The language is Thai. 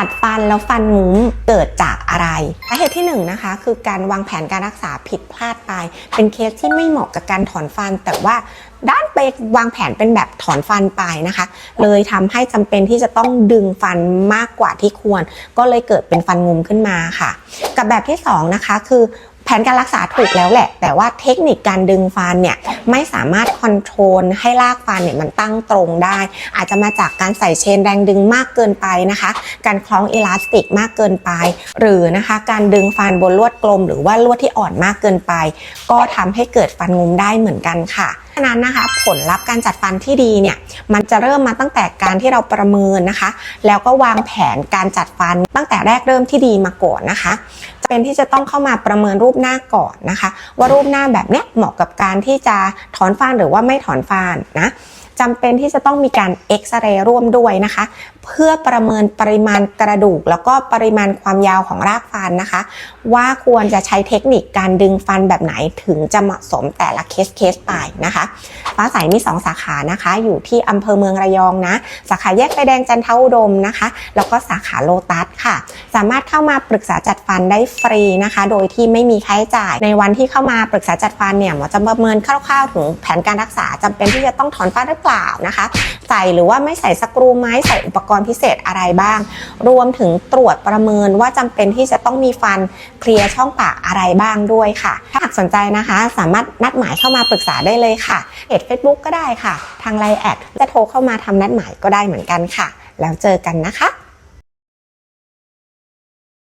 จัดฟันแล้วฟันงุ้มเกิดจากอะไรสาเหตุที่1นงนะคะคือการวางแผนการรักษาผิดพลาดไป เป็นเคสที่ไม่เหมาะกับการถอนฟัน แต่ว่าด้านไปวางแผนเป็นแบบถอนฟันไปนะคะ เลยทำให้จำเป็นที่จะต้องดึงฟันมากกว่าที่ควร ก็เลยเกิดเป็นฟันงุมขึ้นมาค่ะ กับแบบที่สองนะคะคือ ผนการรักษาถูกแล้วแหละ แต่ว่าเทคนิคการดึงฟันเนี่ยไม่สามารถคอนโทรลให้รากฟันเนี่ยมันตั้งตรงได้ อาจจะมาจากการใส่เชนแรงดึงมากเกินไปนะคะ การคล้องเอลาสติกมากเกินไป หรือนะคะการดึงฟันบนลวดกลม หรือว่าลวดที่อ่อนมากเกินไป ก็ทำให้เกิดฟันงุมได้เหมือนกันค่ะะนั้นนะคะ ผลลัพธ์การจัดฟันที่ดีเนี่ยมันจะเริ่มมาตั้งแต่การที่เราประเมินนะคะ แล้วก็วางแผนการจัดฟันตั้งแต่แรกเริ่มที่ดีมาก่อนนะคะจะเป็นที่จะต้องเข้ามาประเมินรูปหน้าก่อนนะคะ ว่ารูปหน้าแบบเนี้ยเหมาะกับการที่จะถอนฟันหรือว่าไม่ถอนฟันนะ จำเป็นที่จะต้องมีการเอ็กซเรย์ร่วมด้วยนะคะ เพื่อประเมินปริมาณกระดูก แล้วก็ปริมาณความยาวของรากฟันนะคะ ว่าควรจะใช้เทคนิคการดึงฟันแบบไหนถึงจะเหมาะสมแต่ละเคสเคสไปนะคะฟ้าใสมี 2 สาขานะคะ อยู่ที่อำเภอเมืองระยองนะ สาขาแยกไฟแดงจันทอุดมนะคะ แล้วก็สาขาโลตัสค่ะ สามารถเข้ามาปรึกษาจัดฟันได้ฟรีนะคะ โดยที่ไม่มีค่าใช้จ่าย ในวันที่เข้ามาปรึกษาจัดฟันเนี่ยหมอจะประเมินคร่าวๆถึงแผนการรักษาจำเป็นที่จะต้องถอนฟันหรือเปล่านะคะ ใส่หรือว่าไม่ใส่สกรูไหมใส่อุปกรณ์พิเศษอะไรบ้าง รวมถึงตรวจประเมินว่าจำเป็นที่จะต้องมีฟันเคลียร์ช่องปากอะไรบ้างด้วยค่ะ ถ้าหากสนใจนะคะ สามารถนัดหมายเข้ามาปรึกษาได้เลยค่ะเพจ Facebook ก็ได้ค่ะ ทางไลน์แอดจะโทรเข้ามาทำนัดหมายก็ได้เหมือนกันค่ะ แล้วเจอกันนะคะ